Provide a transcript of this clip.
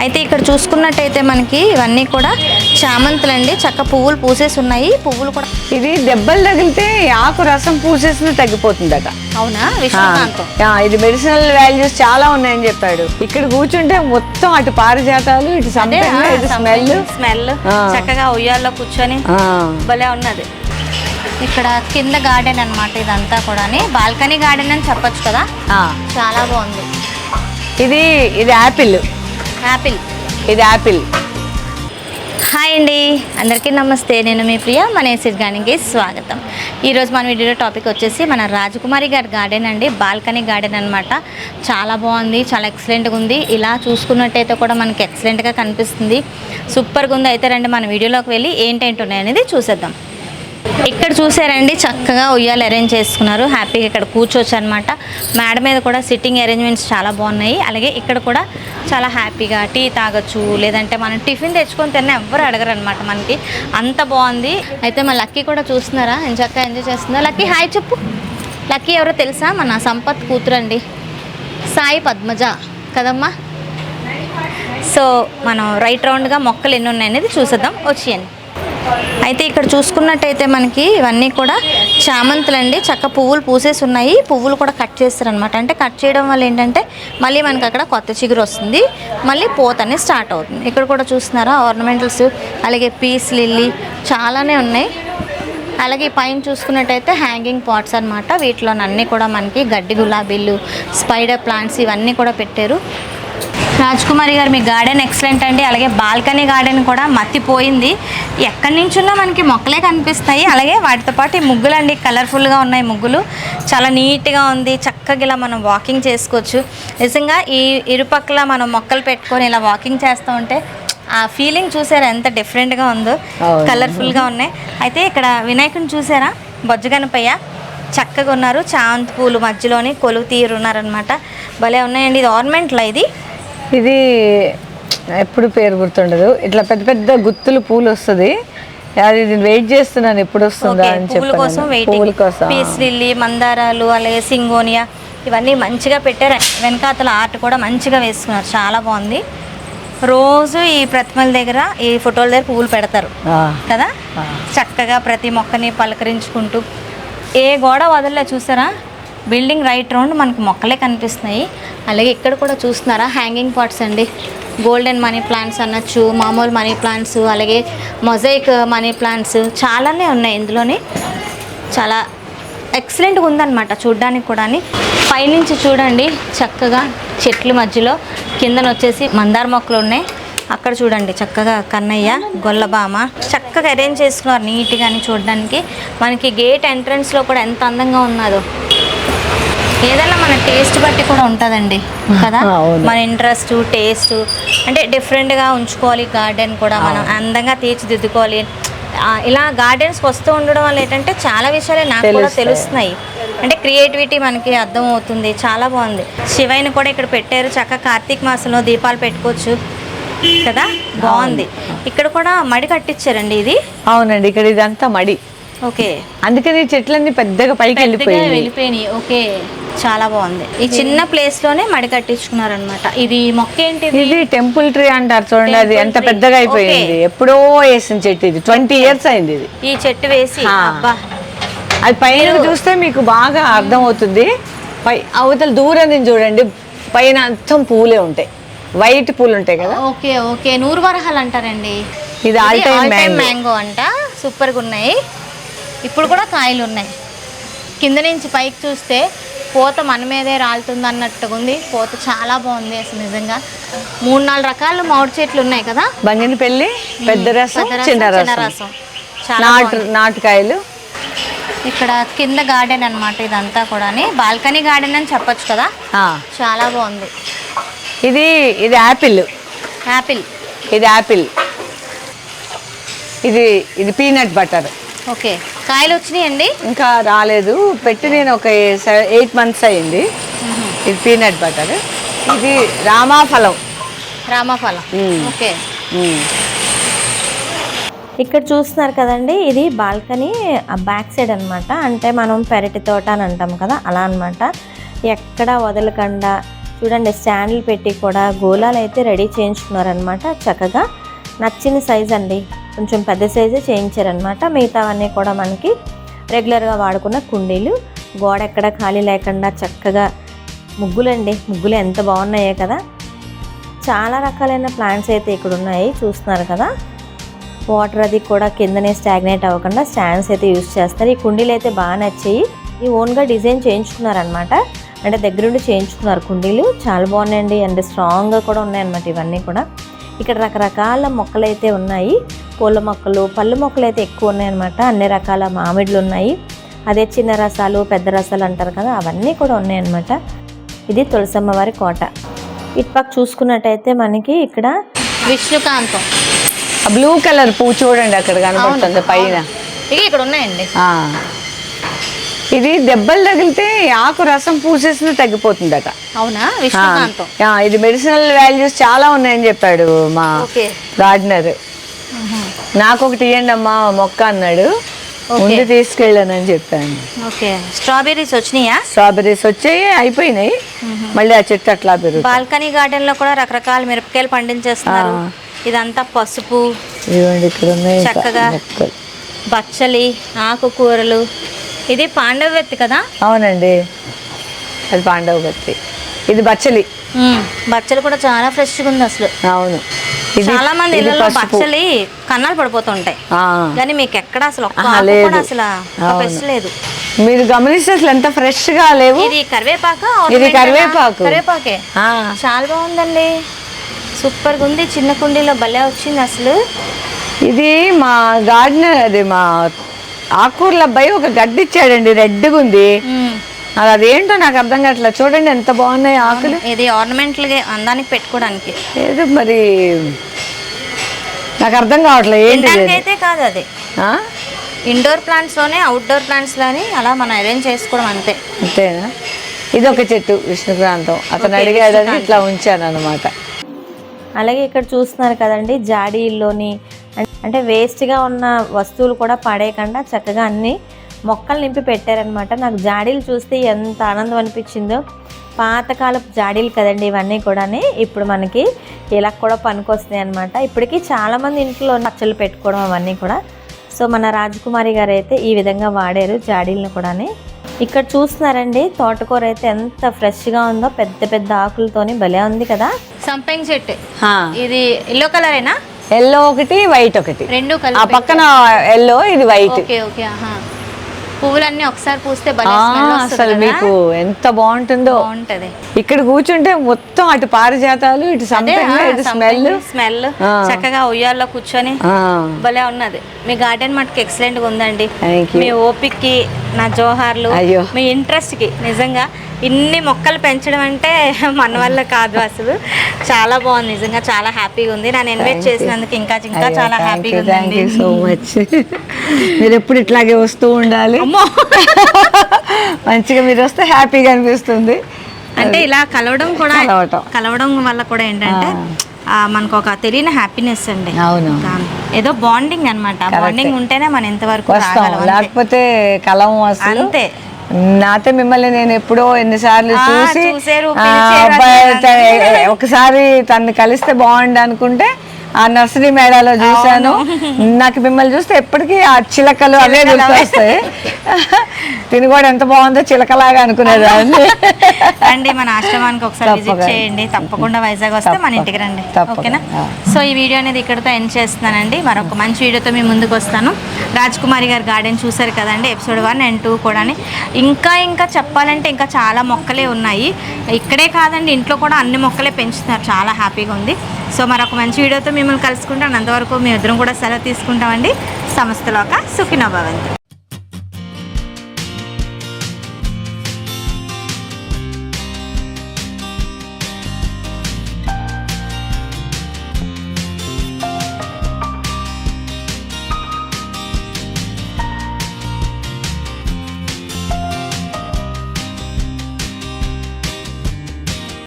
అయితే ఇక్కడ చూసుకున్నట్టయితే మనకి ఇవన్నీ కూడా చామంతులండి. చక్క పువ్వులు పూసేసి ఉన్నాయి. పువ్వులు కూడా ఇది దెబ్బలు తగిలితే ఆకు రసం పూసేసింది తగ్గిపోతుందట. అవునా? ఇది మెడిసినల్ వాల్యూస్ చాలా ఉన్నాయని చెప్పాడు. ఇక్కడ కూర్చుంటే మొత్తం అటు పారిజాతాలు ఇటు స్మెల్ స్మెల్. చక్కగా ఉయ్యాల్లో కూర్చొని భలే ఉన్నది. ఇక్కడ కింద గార్డెన్ అన్నమాట ఇదంతా కూడా బాల్కనీ గార్డెన్ అని చెప్పొచ్చు కదా? చాలా బాగుంది. ఇది ఇది యాపిల్ యాపిల్. ఇది యాపిల్. హాయ్ అండి. అందరికీ నమస్తే. నేను మీ ప్రియ మన ఏసిడ్ గార్డెన్కి స్వాగతం ఈరోజు మన వీడియో టాపిక్ వచ్చేసి మన రాజకుమారి గారి గార్డెన్ అండి. బాల్కనీ గార్డెన్ అనమాట చాలా బాగుంది. చాలా ఎక్సలెంట్గా ఉంది. ఇలా చూసుకున్నట్టయితే కూడా మనకి ఎక్సలెంట్గా కనిపిస్తుంది. సూపర్గా ఉంది. అయితే రండి మన వీడియోలోకి వెళ్ళి ఏంటేంటి ఉన్నాయి అనేది చూసేద్దాం. ఇక్కడ చూసారండి చక్కగా ఉయ్యాలు అరేంజ్ చేసుకున్నారు. హ్యాపీగా ఇక్కడ కూర్చోవచ్చు అనమాట మేడ మీద కూడా సిట్టింగ్ అరేంజ్మెంట్స్ చాలా బాగున్నాయి. అలాగే ఇక్కడ కూడా చాలా హ్యాపీగా టీ తాగొచ్చు లేదంటే మనం టిఫిన్ తెచ్చుకొని తిన్నా ఎవ్వరు అడగరు అనమాట మనకి. అంత బాగుంది. అయితే మా లక్కీ కూడా చూస్తున్నారా? నేను చక్కగా ఎంజాయ్ చేస్తుందా? లక్కీ హాయ్ చెప్పు. లక్కీ ఎవరో తెలుసా? మన సంపత్ కూతురండి. సాయి పద్మజ కదమ్మా? సో మనం రైట్ రౌండ్గా మొక్కలు ఎన్ని ఉన్నాయి అనేది చూసేద్దాం. వచ్చేయండి. అయితే ఇక్కడ చూసుకున్నట్టయితే మనకి ఇవన్నీ కూడా చామంతులు అండి చక్క పువ్వులు పూసేసి ఉన్నాయి పువ్వులు కూడా కట్ చేస్తారనమాట అంటే కట్ చేయడం వల్ల ఏంటంటే మళ్ళీ మనకి అక్కడ కొత్త చిగురు వస్తుంది. మళ్ళీ పోత అనేది స్టార్ట్ అవుతుంది. ఇక్కడ కూడా చూస్తున్నారా? ఆర్నమెంటల్స్ అలాగే పీస్ లిల్లీ చాలానే ఉన్నాయి. అలాగే పైన చూసుకున్నట్టయితే హ్యాంగింగ్ పాట్స్ అనమాట వీటిలోని అన్నీ కూడా మనకి గడ్డి గులాబీలు స్పైడర్ ప్లాంట్స్ ఇవన్నీ కూడా పెట్టారు. రాజ్కుమారి గారు మీ గార్డెన్ ఎక్సలెంట్ అండి. అలాగే బాల్కనీ గార్డెన్ కూడా మత్తిపోయింది. ఎక్కడి నుంచున్నా మనకి మొక్కలే కనిపిస్తాయి. అలాగే వాటితో పాటు ఈ ముగ్గులు అండి కలర్ఫుల్గా ఉన్నాయి ముగ్గులు. చాలా నీట్గా ఉంది. చక్కగా ఇలా మనం వాకింగ్ చేసుకోవచ్చు. నిజంగా ఈ ఇరుపక్కల మనం మొక్కలు పెట్టుకొని ఇలా వాకింగ్ చేస్తూ ఉంటే ఆ ఫీలింగ్ చూసారా? ఎంత డిఫరెంట్గా ఉందో. కలర్ఫుల్గా ఉన్నాయి. అయితే ఇక్కడ వినాయకుని చూసారా? బొజ్జగనపయ్య చక్కగా ఉన్నారు. చామంతి పూలు మధ్యలోని కొలువు తీరు ఉన్నారనమాట భలే ఉన్నాయండి. ఇది ఆర్నమెంట్లా ఇది. ఇది ఎప్పుడు పేరు గుర్తుండదు. ఇట్లా పెద్ద పెద్ద గుత్తులు పూలు వస్తుంది. అది నేను వెయిట్ చేస్తున్నాను ఎప్పుడు వస్తుందా అని చెప్పి కోసం కోసం. పీస్ లిల్లీ మందారాలు అలాగే సింగోనియా ఇవన్నీ మంచిగా పెట్టారు. వెనకాతల ఆర్ట్ కూడా మంచిగా వేసుకున్నారు. చాలా బాగుంది. రోజు ఈ ప్రతిమల దగ్గర ఈ ఫోటోల దగ్గర పువ్వులు పెడతారు. కదా. చక్కగా ప్రతి మొక్కని పలకరించుకుంటూ. ఏ గోడ వదలలే చూసారా? బిల్డింగ్ రైట్ రౌండ్ మనకి మొక్కలే కనిపిస్తున్నాయి. అలాగే ఇక్కడ కూడా చూస్తున్నారా? హ్యాంగింగ్ పాట్స్ అండి. గోల్డెన్ మనీ ప్లాంట్స్ అనొచ్చు మామూలు మనీ ప్లాంట్స్ అలాగే మొజైక్ మనీ ప్లాంట్స్ చాలానే ఉన్నాయి ఇందులోని. చాలా ఎక్సలెంట్గా ఉందన్నమాట చూడ్డానికి కూడా పైనుంచి చూడండి చక్కగా చెట్ల మధ్యలో కిందన వచ్చేసి మందార మొక్కలు ఉన్నాయి. అక్కడ చూడండి చక్కగా కన్నయ్య గొల్లబామ చక్కగా అరేంజ్ చేసుకున్నారు నీట్గాని చూడడానికి. మనకి గేట్ ఎంట్రన్స్లో కూడా ఎంత అందంగా ఉన్నదో. ఏదైనా మన టేస్ట్ బట్టి కూడా ఉంటుందండి కదా. మన ఇంట్రెస్ట్ టేస్ట్ అంటే డిఫరెంట్గా ఉంచుకోవాలి గార్డెన్ కూడా మనం అందంగా తీర్చిదిద్దుకోవాలి. ఇలా గార్డెన్స్కి వస్తూ ఉండడం వల్ల ఏంటంటే చాలా విషయాలే నాకు కూడా. తెలుస్తున్నాయి. అంటే క్రియేటివిటీ మనకి అర్థం అవుతుంది చాలా బాగుంది. శివయ్యని కూడా ఇక్కడ పెట్టారు చక్కగా కార్తీక మాసంలో దీపాలు పెట్టుకోవచ్చు కదా? బాగుంది. ఇక్కడ కూడా మడి కట్టించారండి ఇది? అవునండి ఇక్కడ ఇదంతా మడి. ఓకే. అందుకని చెట్లన్నీ పెద్దగా పైకి పెద్దగా వెళ్ళిపోయింది వెళ్ళిపోయినాయి ఓకే. చాలా బాగుంది. ఈ చిన్న ప్లేస్లోనే మడి కట్టించుకున్నారనమాట ఇది మొక్క ఏంటిది? ఇది టెంపుల్ ట్రీ అంటారు చూడండి అది ఎంత. పెద్దగా అయిపోయింది. ఎప్పుడో వేసిన చెట్టు ఇది. ట్వంటీ ఇయర్స్ అయింది ఇది. ఈ చెట్టు వేసి. అబ్బా. అది పైన చూస్తే మీకు బాగా అర్థం అవుతుంది పై అవతల దూరం నుంచి చూడండి పైన అంతం పూలే ఉంటాయి. వైట్ పూలు ఉంటాయి కదా. Okay okay. నూరు వరహాలు అంటారండి. ఇది mango. మ్యాంగో అంట. సూపర్గా ఉన్నాయి ఇప్పుడు కూడా కాయలు ఉన్నాయి కింద నుంచి పైకి చూస్తే పూత మన మీదే రాలుతుంది అన్నట్టుగా ఉంది పూత చాలా బాగుంది అసలు నిజంగా. మూడు నాలుగు రకాల మామిడి చెట్లు ఉన్నాయి కదా? బంగిని పెళ్ళి పెద్ద రసం చిన్న రసం. నాటు. నాటుకాయలు. ఇక్కడ కింద గార్డెన్ అన్నమాట ఇదంతా కూడా బాల్కనీ గార్డెన్ అని చెప్పొచ్చు కదా? చాలా బాగుంది. ఇది ఇది యాపిల్ యాపిల్ ఇది యాపిల్ ఇది ఇది పీనట్ బటర్. ఓకే. కాయలు వచ్చినాయండి? ఇంకా రాలేదు. పెట్టి నేను ఒక ఎయిట్ మంత్స్ అయింది. ఇది పీనట్ బటర్. ఇది రామాఫలం. రామఫలం. ఓకే. ఇక్కడ చూస్తున్నారు కదండి ఇది బాల్కనీ బ్యాక్ సైడ్ అన్నమాట. అంటే మనం పెరటి తోట అని అంటాం కదా అలా అన్నమాట. ఎక్కడ వదలకుండా చూడండి స్టాండ్లు పెట్టి కూడా గోళాలు అయితే రెడీ చేయించుకున్నారనమాట చక్కగా. నచ్చిన సైజ్ అండి. కొంచెం పెద్ద సైజే చేయించారనమాట మిగతావన్నీ కూడా మనకి రెగ్యులర్గా వాడుకున్న కుండీలు. గోడ ఎక్కడ ఖాళీ లేకుండా చక్కగా ముగ్గులండి. ముగ్గులు ఎంత బాగున్నాయో కదా. చాలా రకాలైన ప్లాంట్స్ అయితే ఇక్కడ ఉన్నాయి. చూస్తున్నారు కదా. వాటర్ అది కూడా కిందనే స్టాగ్నేట్ అవ్వకుండా స్టాండ్స్ అయితే యూస్ చేస్తారు. ఈ కుండీలు అయితే బాగా నచ్చాయి. ఈ ఓన్గా డిజైన్ చేయించుకున్నారనమాట అంటే దగ్గరుండి చేయించుకున్నారు కుండీలు. చాలా బాగున్నాయండి. అండ్ స్ట్రాంగ్గా కూడా ఉన్నాయన్నమాట ఇవన్నీ కూడా. ఇక్కడ రకరకాల మొక్కలు అయితే ఉన్నాయి. పూల మొక్కలు పళ్ళు మొక్కలు అయితే ఎక్కువ ఉన్నాయన్నమాట. అన్ని రకాల మామిడులు ఉన్నాయి. అదే చిన్న రసాలు పెద్ద రసాలు అంటారు కదా అవన్నీ కూడా ఉన్నాయన్నమాట. ఇది తులసమ్మ వారి కోట ఇటుపక్క చూసుకున్నట్టయితే మనకి ఇక్కడ విష్ణుకాంతం. బ్లూ కలర్ పువ్వు చూడండి అక్కడ కనబడుతుంది పైన. ఇక ఇక్కడ ఉన్నాయండి. ఆ. ఇది దెబ్బలు తగిలితే ఆకు రసం పూసేసిన తగ్గిపోతుందట. అవునా? ఆ, విష్ణుకాంతం. ఆ, ఇది మెడిసినల్ వాల్యూస్ చాలా ఉన్నాయని చెప్పాడు మా గార్డెనర్. నాకు ఒకటి ఇవ్వండి అమ్మా మొక్క అన్నాడు. ముందు తీసుకెళ్ళానని చెప్పాను. ఓకే. స్ట్రాబెర్రీస్ వచ్చినాయా? స్ట్రాబెర్రీస్ వచ్చాయి అయిపోయినాయి. మళ్ళీ ఆ చెట్టు అట్లా పెరుగుతుంది. బాల్కనీ గార్డెన్లో కూడా రకరకాల మిరపకాయలు పండించేస్తున్నారు. ఇదంతా పసుపు ఇదిగోండి ఇక్కడ ఉన్నాయి చక్కగా. బచ్చలి ఆకుకూరలు. ఇది పాండవెత్తి కదా? అవునండి. అది పాండవ బత్తి ఇది బచ్చలి. బచ్చలి కూడా చాలా ఫ్రెష్గా ఉంది అసలు. అవును. చాలా మంది ఇళ్ళలో పసుపు. బచ్చలి కన్నాలు పడిపోతుంటాయి. కానీ మీకు ఎక్కడ అసలు లేదు. అసలు లేదు మీరు గమనిస్తే అసలు ఎంత ఫ్రెష్గా లేవు ఇది కరివేపాక ఇది కరివేపాకు. కరివేపాకే చాలా బాగుందండి సూపర్గా ఉంది చిన్న కుండీలో భలే వచ్చింది అసలు ఇది మా గార్డెనర్ అది మా ఆకూరల అబ్బాయి ఒక గడ్డి ఇచ్చాడండి రెడ్గా ఉంది. అది అదేంటో నాకు అర్థం కావట్లేదు చూడండి ఎంత బాగున్నాయి ఆకులు. ఇది ఆర్నమెంట్లుగా అందానికి పెట్టుకోవడానికి. ఏదో మరి నాకు అర్థం కావట్లేదు ఏంటి అయితే కాదు అది. ఆ? ఇండోర్ ప్లాంట్స్లోనే అవుట్డోర్ ప్లాంట్స్లోని అలా మనం అరేంజ్ చేసుకోవడం అంతే. అంతేనా? ఇది ఒక చెట్టు విష్ణుక్రాంతం అతను ఓకే, అడిగాడని ఇట్లా ఉంచాను అనమాట అలాగే ఇక్కడ చూస్తున్నారు కదండి జాడీల్లోని అంటే వేస్ట్గా ఉన్న వస్తువులు కూడా పడేయకుండా చక్కగా అన్ని మొక్కలు నింపి పెట్టారనమాట నాకు జాడీలు చూస్తే ఎంత ఆనందం అనిపించిందో. పాతకాలపు జాడీలు కదండి ఇవన్నీ కూడా ఇప్పుడు మనకి ఇలా కూడా పనికొస్తాయి అనమాట ఇప్పటికీ చాలామంది ఇంట్లో పచ్చళ్ళు పెట్టుకోవడం అవన్నీ కూడా. సో మన రాజకుమారి గారు అయితే ఈ విధంగా వాడారు జాడీలను కూడా ఇక్కడ చూస్తున్నారండి తోటకూర అయితే ఎంత ఫ్రెష్గా ఉందో పెద్ద పెద్ద ఆకులతోని భలే ఉంది కదా. సంపెంగ్ చెట్టు. ఇది ఎల్లో కలరేనా? ఎల్లో ఒకటి వైట్ ఒకటి. రెండు ఆ కలిపి పక్కన ఎల్లో ఇది వైట్. ఓకే ఓకే ఆహా. పువ్వులన్నీ ఒకసారి పూస్తే అసలు. మీకు ఎంత బాగుంటుందో. బాగుంటది. ఇక్కడ కూర్చుంటే మొత్తం అటు పారిజాతాలు ఇటు ఇటు స్మెల్. స్మెల్. చక్కగా ఉయ్యాల్లో కూర్చొని భలే ఉన్నది. మీ గార్డెన్ మటుకు ఎక్సలెంట్గా ఉందండి. మీ యూ ఓపిక్కి నా జోహార్లు. మీ ఇంట్రెస్ట్కి నిజంగా ఇన్ని మొక్కలు పెంచడం అంటే మన వల్ల కాదు అసలు. చాలా బాగుంది. నిజంగా చాలా హ్యాపీగా ఉంది. నన్ను ఇన్వైట్. చేసినందుకు ఇంకా ఇంకా చాలా హ్యాపీగా ఉంది సో మచ్ మీరు ఎప్పుడు ఇట్లాగే వస్తూ ఉండాలి. అమ్మో. మంచిగా మీరు వస్తే హ్యాపీగా అనిపిస్తుంది. అంటే ఇలా కలవడం కూడా. కలవడం వల్ల కూడా ఏంటంటే మనకు ఒక తెలియని హ్యాపీనెస్ అండి. అవును. ఏదో బాండింగ్ అనమాట బాండింగ్ ఉంటేనే మనం అంతే. లేకపోతే కలం అంతే. నాతో మిమ్మల్ని నేను ఎప్పుడో ఎన్నిసార్లు చూసి ఒకసారి తను కలిస్తే బాగుండు అనుకుంటే ఆ నర్సరీ మేళాలో చూశాను. నాకు మిమ్మల్ని చూస్తే ఎప్పటికీ ఆ చిలకలు అవే గుర్తొస్తాయి. తిని కూడా ఎంత బాగుందో చిలకలాగా అనుకునేదాన్ని రండి మన ఆశ్రమానికి ఒకసారి విజిట్ తప్పకుండా. చేయండి. తప్పకుండా వైజాగ్ వస్తే మన ఇంటికి రండి. ఓకేనా. సో ఈ వీడియో అనేది ఇక్కడితో ఎండ్ చేస్తున్నానండి. మరొక మంచి వీడియోతో మీ ముందుకు వస్తాను. రాజ్ కుమారి గారి గార్డెన్ చూసారు కదండి ఎపిసోడ్ వన్ అండ్ టూ కూడా ఇంకా ఇంకా చెప్పాలంటే ఇంకా చాలా మొక్కలే ఉన్నాయి. ఇక్కడే కాదండి ఇంట్లో కూడా అన్ని మొక్కలే పెంచుతున్నారు. చాలా హ్యాపీగా ఉంది. సో మరొక మంచి వీడియోతో మిమ్మల్ని కలుసుకుంటాను. అంతవరకు మీ ఇద్దరం కూడా సెలవు తీసుకుంటామండి. సంస్థలోక సుఖినోభవంతు